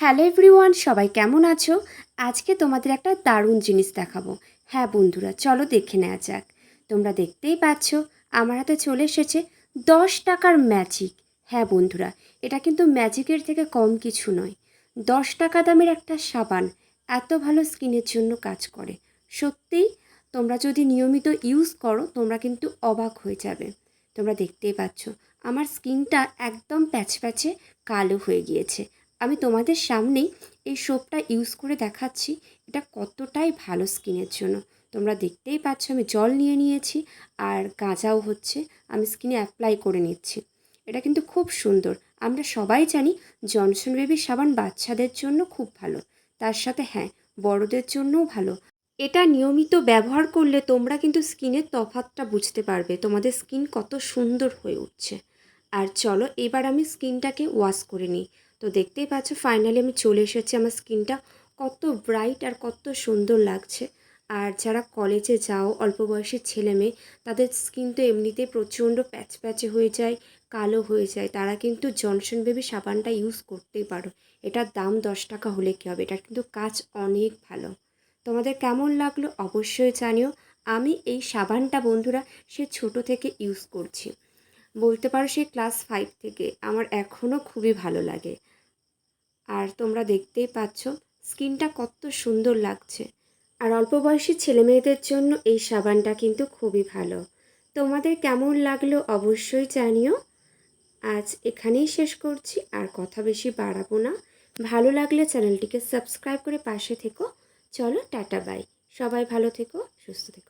Hello everyone, সবাই কেমন আছো? আজকে তোমাদের একটা দারুণ জিনিস দেখাবো। হ্যাঁ বন্ধুরা, চলো দেখে নেওয়া যাক। তোমরা দেখতেই পাচ্ছ, আমার হাতে চলে এসেছে দশ টাকার ম্যাজিক। হ্যাঁ বন্ধুরা, এটা কিন্তু ম্যাজিকের থেকে কম কিছু নয়। দশ টাকা দামের একটা সাবান এত ভালো স্কিনের জন্য কাজ করে। সত্যিই, তোমরা যদি নিয়মিত ইউজ করো, তোমরা কিন্তু অবাক হয়ে যাবে। তোমরা দেখতেই পাচ্ছ, আমার স্কিনটা একদম প্যাচ প্যাচে কালো হয়ে গিয়েছে। আমি তোমাদের সামনেই এই সোপটা ইউজ করে দেখাচ্ছি। এটা কতটাই ভালো স্কিনের জন্য। তোমরা দেখতেই পাচ্ছ, আমি জল নিয়ে নিয়েছি আর গাঁজাও হচ্ছে। আমি স্কিনে অ্যাপ্লাই করে নিচ্ছি। এটা কিন্তু খুব সুন্দর। আমরা সবাই জানি জনসন বেবি সাবান বাচ্চাদের জন্য খুব ভালো। তার সাথে হ্যাঁ বড়দের জন্যও ভালো। এটা নিয়মিত ব্যবহার করলে তোমরা কিন্তু স্কিনের তফাতটা বুঝতে পারবে। তোমাদের স্কিন কত সুন্দর হয়ে উঠছে। আর চলো, এবার আমি স্কিনটাকে ওয়াশ করে নিই। তো দেখতেই পাচ্ছ ফাইনালি আমি চলে এসেছি আমার স্কিনটা। কত ব্রাইট আর কত সুন্দর লাগছে। আর যারা কলেজে যাও, অল্প বয়সের ছেলে মেয়ে, তাদের স্কিন তো এমনিতেই প্রচণ্ড প্যাচ প্যাচে হয়ে যায়, কালো হয়ে যায়। তারা কিন্তু জনসন বেবি সাবানটা ইউজ করতেই পারো। এটার দাম দশ টাকা হলে কী হবে? এটার কিন্তু কাজ অনেক ভালো। তোমাদের কেমন লাগল অবশ্যই জানিও। আমি এই সাবানটা বন্ধুরা সে ছোট থেকে ইউজ করছি। বলতে পারো সেই ক্লাস ফাইভ থেকে। আমার এখনও খুবই ভালো লাগে। আর তোমরা দেখতেই পাচ্ছ স্কিনটা কত সুন্দর লাগছে। আর অল্প বয়সী ছেলে মেয়েদের জন্য এই সাবানটা কিন্তু খুবই ভালো। তোমাদের কেমন লাগল অবশ্যই জানিও। আজ এখানেই শেষ করছি, আর কথা বেশি বাড়াবো না। ভালো লাগলে চ্যানেলটিকে সাবস্ক্রাইব করে পাশে থেকো। চলো, টাটা বাই সবাই ভালো থেকো, সুস্থ থেকো।